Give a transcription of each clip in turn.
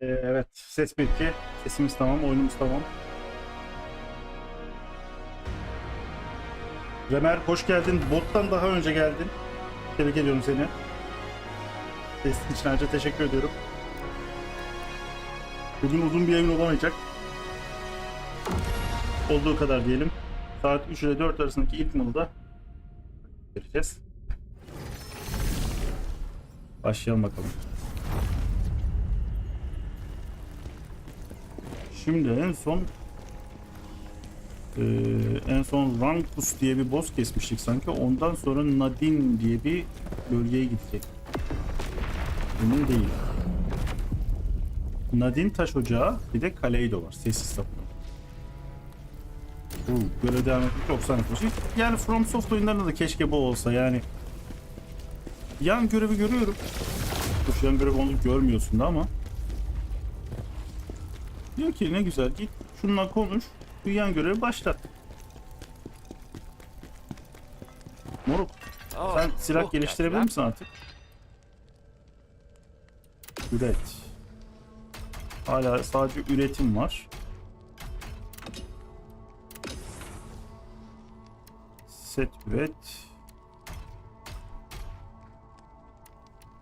Ee, evet. Ses 1 2. Sesimiz tamam. Oyunumuz tamam. Remer hoş geldin. Bottan daha önce geldin. Tebrik ediyorum seni. Sesin için ayrıca teşekkür ediyorum. Bugün uzun bir yayın olamayacak. Olduğu kadar diyelim. Saat 3 ile 4 arasındaki ilk molada vereceğiz. Başlayalım bakalım. Şimdi en son eee, en son Rankus diye bir boss kesmiştik sanki. Ondan sonra Nadine diye bir bölgeye gidecek. Emin değil. Nadine taş ocağı bir de Kaleido var. Sessiz tapınak. Bu görev devam etmek çok sanat Yani From Soft oyunlarında da keşke bu olsa yani. Yan görevi görüyorum. Dur yan görevi onu görmüyorsun da ama. Diyor ki ne güzel git şununla konuş. Bir yan görevi başlat. Moruk Oh, sen silah look geliştirebilir misin artık? Üret. Hala sadece üretim var. Set üret.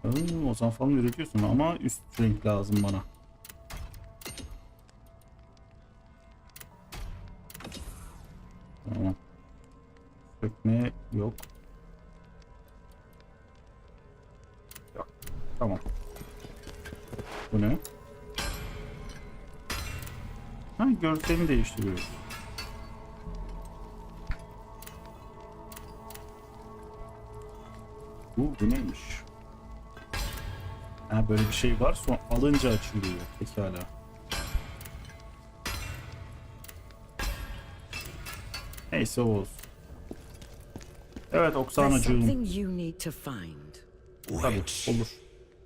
Hmm, o zaman falan üretiyorsun ama üst renk lazım bana. Tamam. Sökme yok. Yok. Tamam. Bu ne? Ha görselini değiştiriyor. Bu, bu neymiş? Ha böyle bir şey var sonra alınca açılıyor. Pekala. Neyse o olsun. Evet There's Oksanacığım. something you need to find. Tabii Witch, olur.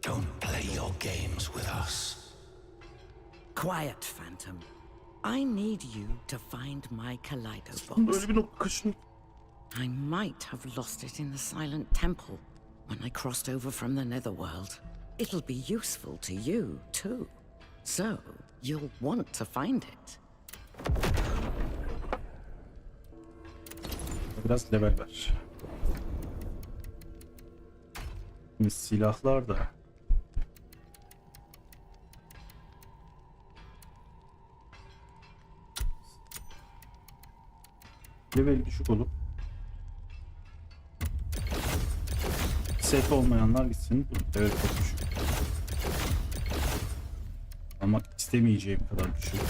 don't play your games with us. Quiet, Phantom. I need you to find my Kaleido box. Böyle bir nokta kaşın. I might have lost it in the Silent Temple when I crossed over from the Netherworld. It'll be useful to you, too. So, you'll want to find it. Biraz level ver. Şimdi silahlar da. Level düşük olup set olmayanlar gitsin. Bu level çok düşük. Almak istemeyeceğim kadar düşük.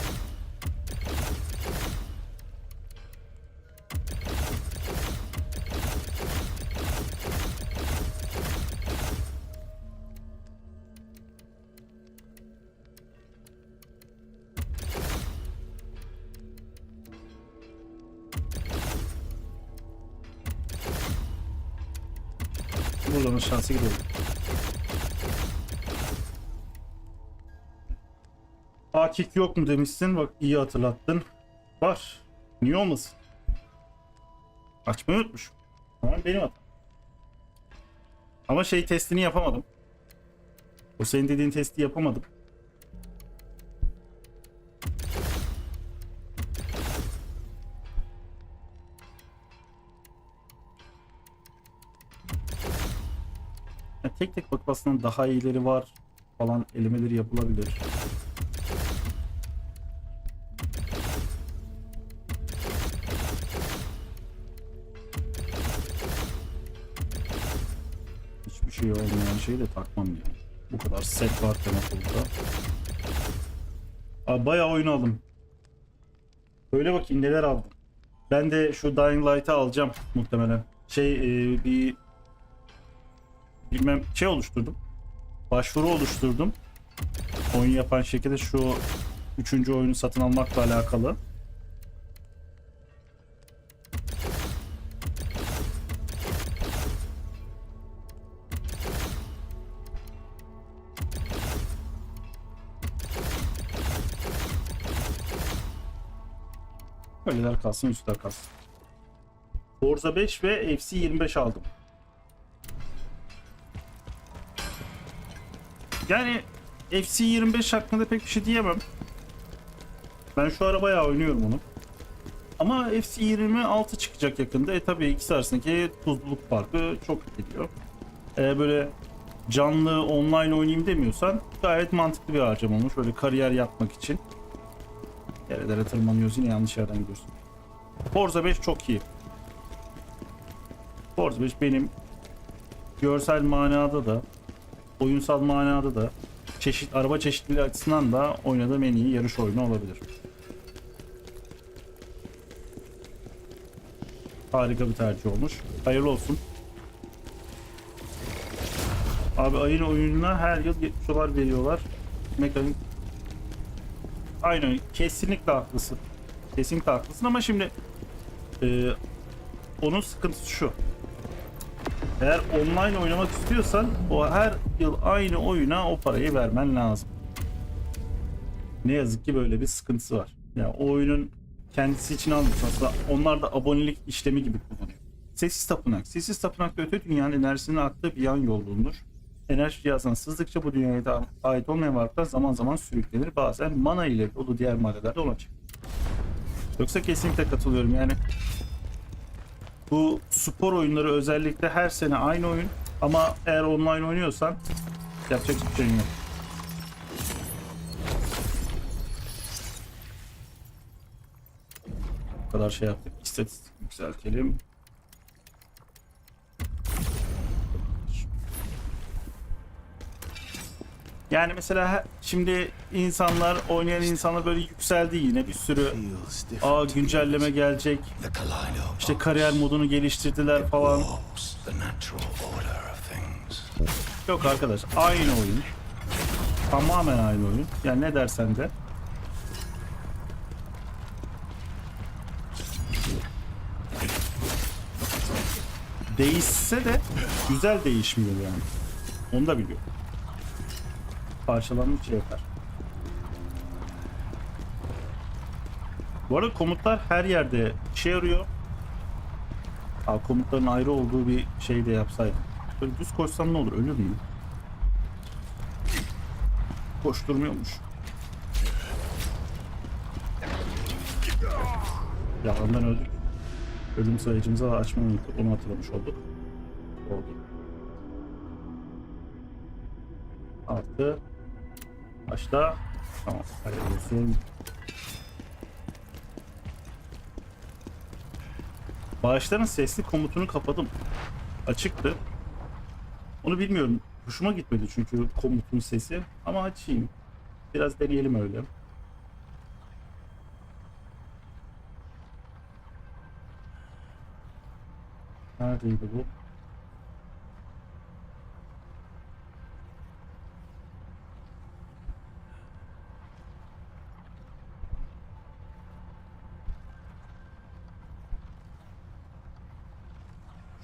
Akik yok mu demişsin. Bak iyi hatırlattın. Var. Niye olmasın? Açmayı unutmuşum. Tamam benim hatam. Ama şey testini yapamadım. O senin dediğin testi yapamadım. Ya tek tek bakıp aslında daha iyileri var falan elemeleri yapılabilir. Şeyi de takmam yani. Bu kadar set var Tenapol'da. Abi bayağı oyun aldım. Söyle bakayım neler aldım. Ben de şu Dying Light'ı alacağım muhtemelen. Şey e, bir bilmem şey oluşturdum. Başvuru oluşturdum. Oyun yapan şirkete şu üçüncü oyunu satın almakla alakalı. Öyleler kalsın üstler kalsın. Forza 5 ve FC 25 aldım. Yani FC25 hakkında pek bir şey diyemem. Ben şu ara bayağı oynuyorum onu. Ama FC26 çıkacak yakında. E tabi ikisi arasındaki tuzluluk farkı çok gidiyor. E, böyle canlı online oynayayım demiyorsan gayet mantıklı bir harcama olmuş. Böyle kariyer yapmak için. Yerlere tırmanıyoruz yine yanlış yerden gidiyorsun. Forza 5 çok iyi. Forza 5 benim görsel manada da oyunsal manada da çeşit araba çeşitliliği açısından da oynadığım en iyi yarış oyunu olabilir. Harika bir tercih olmuş. Hayırlı olsun. Abi ayın oyununa her yıl 70 dolar veriyorlar. Mekanik Aynen kesinlikle haklısın. Kesinlikle haklısın ama şimdi e, onun sıkıntısı şu. Eğer online oynamak istiyorsan o her yıl aynı oyuna o parayı vermen lazım. Ne yazık ki böyle bir sıkıntısı var. Ya o oyunun kendisi için almıyorsun aslında onlar da abonelik işlemi gibi kullanıyor. Sessiz tapınak. Sessiz tapınakta öte dünyanın enerjisinin aktığı bir yan yol bulunur. Enerji cihazına sızdıkça bu dünyaya da ait olmayan varlıklar zaman zaman sürüklenir. Bazen mana ile dolu diğer maddeler de ona çıkar. Yoksa kesinlikle katılıyorum yani. Bu spor oyunları özellikle her sene aynı oyun ama eğer online oynuyorsan yapacak hiçbir şeyin yok. Bu kadar şey yaptık. İstatistik yükseltelim. Yani mesela şimdi insanlar oynayan insanlar böyle yükseldi yine bir sürü aa güncelleme gelecek işte kariyer modunu geliştirdiler falan. Yok arkadaş aynı oyun. Tamamen aynı oyun. Yani ne dersen de. Değişse de güzel değişmiyor yani. Onu da biliyor. Parçalanmış şey yapar. Bu arada komutlar her yerde işe yarıyor. Ha, komutların ayrı olduğu bir şey de yapsaydım. Böyle düz koşsam ne olur? Ölür müyüm? Koşturmuyormuş. Yalandan öldük. Ölüm sayıcımızı açmayı unuttuk. Onu hatırlamış olduk. Oldu. Artı. Başla. Tamam. Hayırlı olsun. Bağışların sesli komutunu kapadım. Açıktı. Onu bilmiyorum. Hoşuma gitmedi çünkü komutun sesi. Ama açayım. Biraz deneyelim öyle. Neredeydi bu?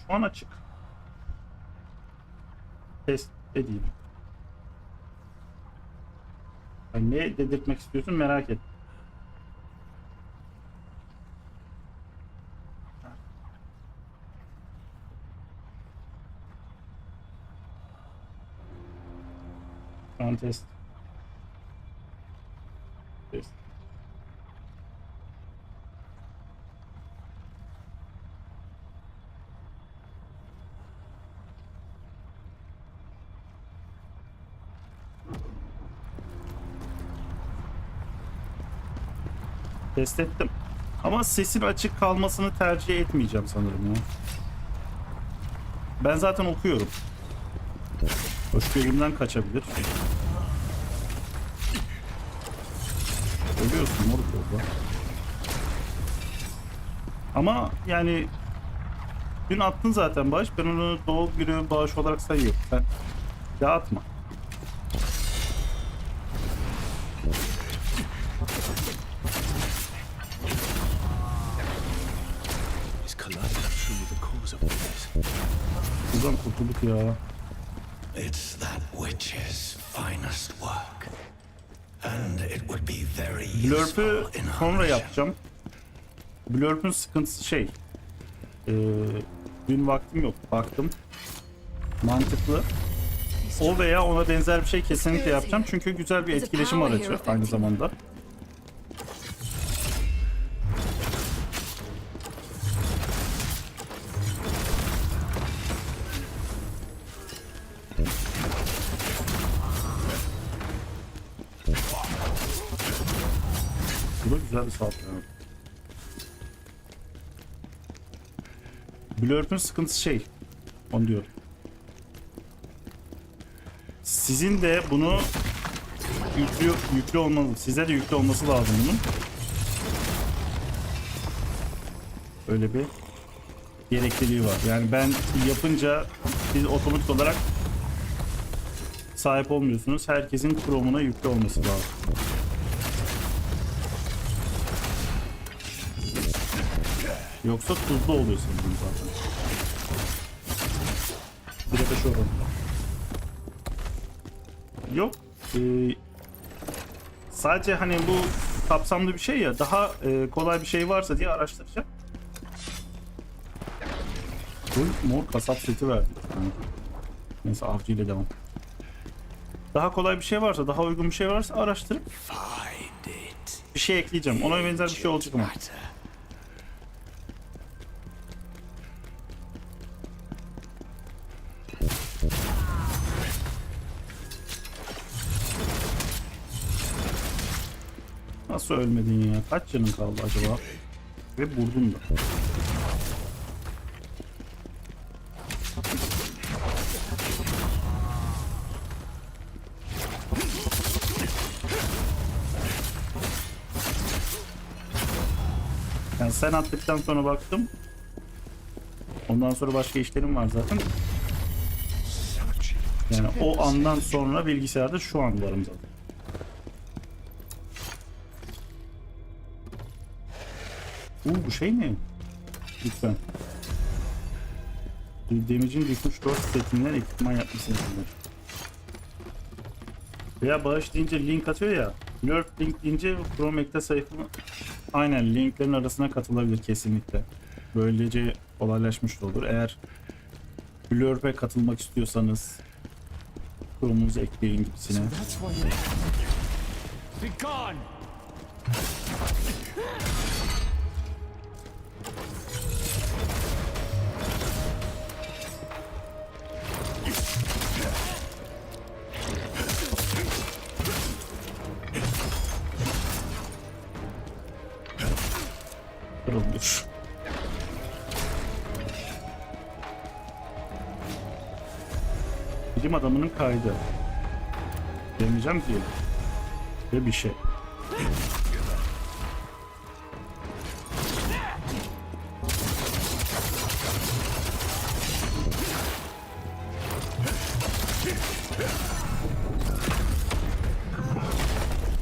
Şu an açık. Test edeyim. Yani ne dedirtmek istiyorsun merak et. Şu test. Test. Test ettim. Ama sesin açık kalmasını tercih etmeyeceğim sanırım ya. Ben zaten okuyorum. Hoşgörümden kaçabilir. Ölüyorsun moruk orada. Ama yani dün attın zaten bağış. Ben onu doğum günü bağış olarak sayıyorum. Sen ya atma. Kurtulduk ya. It's that witch's finest work. And it would be very Blurp'ü sonra yapacağım. Blurp'ün sıkıntısı şey. Ee, dün vaktim yok. Baktım. Mantıklı. o veya ona benzer bir şey kesinlikle yapacağım. Çünkü güzel bir etkileşim aracı aynı zamanda. Blurp'ün sıkıntısı şey. Onu diyorum. Sizin de bunu yüklü, yüklü olmalı. Size de yüklü olması lazım bunun. Öyle bir gerekliliği var. Yani ben yapınca siz otomatik olarak sahip olmuyorsunuz. Herkesin Chrome'una yüklü olması lazım. Yoksa tuzlu oluyor sanırım zaten. Bir de şu oranında. Yok. Ee, sadece hani bu kapsamlı bir şey ya daha e, kolay bir şey varsa diye araştıracağım. Bu mor kasap seti verdi. Yani. Neyse avcı ile devam. Daha kolay bir şey varsa, daha uygun bir şey varsa araştırıp bir şey ekleyeceğim. Ona benzer bir şey olacak ama. Nasıl ölmedin ya? Kaç canın kaldı acaba? Ve vurdun da. Yani sen attıktan sonra baktım. Ondan sonra başka işlerim var zaten. Yani o andan sonra bilgisayarda şu an varım zaten. Uuu bu şey ne? Lütfen. Damage'in düşmüş 4 setinden ekipman yapmışsınız. Veya bağış deyince link atıyor ya. Lurk link deyince Chrome ekle sayfamı aynen linklerin arasına katılabilir kesinlikle. Böylece kolaylaşmış olur. Eğer Blurp'e katılmak istiyorsanız Chrome'unuzu ekleyin gibisine. That's Bilim adamının kaydı. Demeyeceğim ki. Ve bir şey.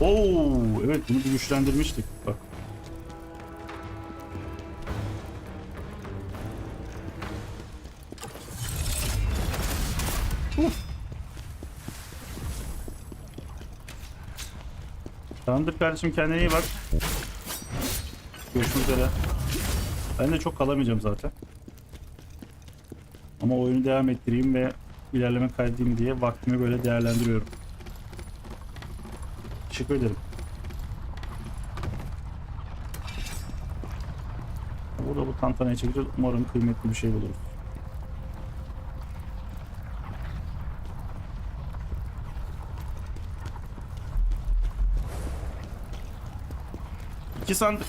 Oo, evet bunu bir güçlendirmiştik. Bak. Tamamdır kardeşim kendine iyi bak. Görüşmek üzere. Ben de çok kalamayacağım zaten. Ama oyunu devam ettireyim ve ilerleme kaydedeyim diye vaktimi böyle değerlendiriyorum. Teşekkür ederim. Burada bu tantanayı çekeceğiz. Umarım kıymetli bir şey buluruz. İki sandık.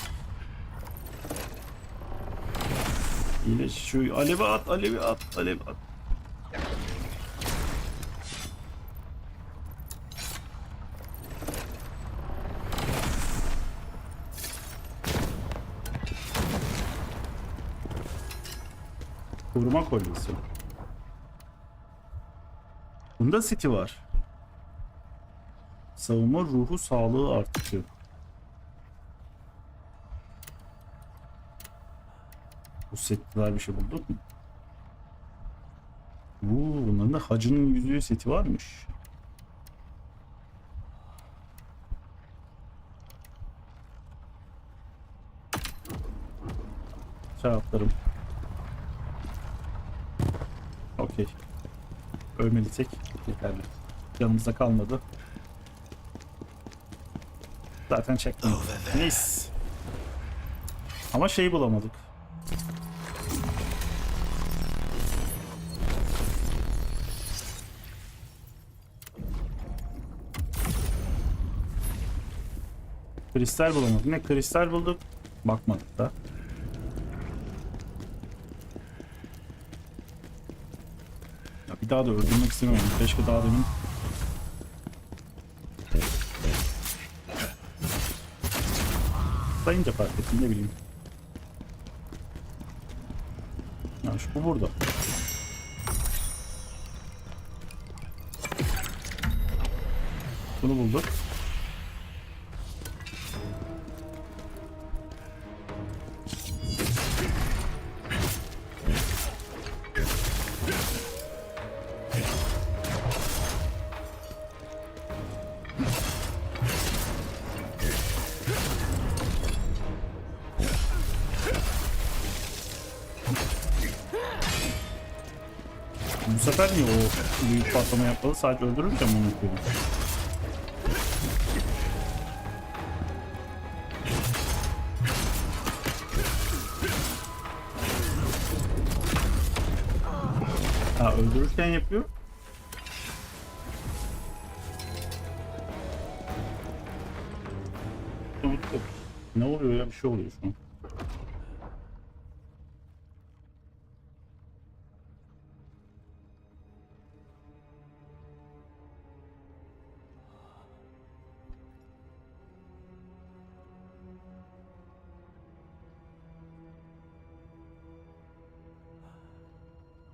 Yine şu alevi at, alevi at, alevi at. Koruma kolyesi. Bunda City var. Savunma ruhu sağlığı artıyor. Setler bir şey bulduk mu? Oo, bunların da hacının yüzüğü seti varmış. Cevaplarım. Okey. Ölmeliysek yeterli. Yanımızda kalmadı. Zaten çektim. There. Nice. Ama şeyi bulamadık. Kristal bulamadık. Ne kristal bulduk? Bakmadık da. Ya bir daha da öldürmek istemiyorum. Keşke daha demin Sayınca fark ettim ne bileyim. Ya şu bu burada. Bunu bulduk. Bu sefer niye o büyük patlama yapmadı? Sadece öldürürken bunu yapıyordu. Ha öldürürken yapıyor. Ne oluyor ya? Bir şey oluyor şu an.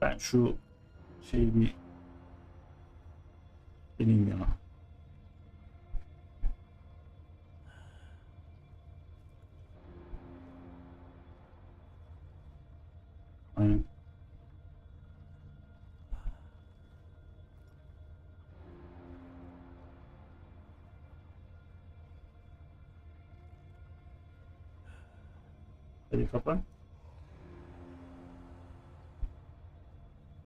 Ben şu şeyi bir deneyeyim ya. Aynen. Hadi kapan.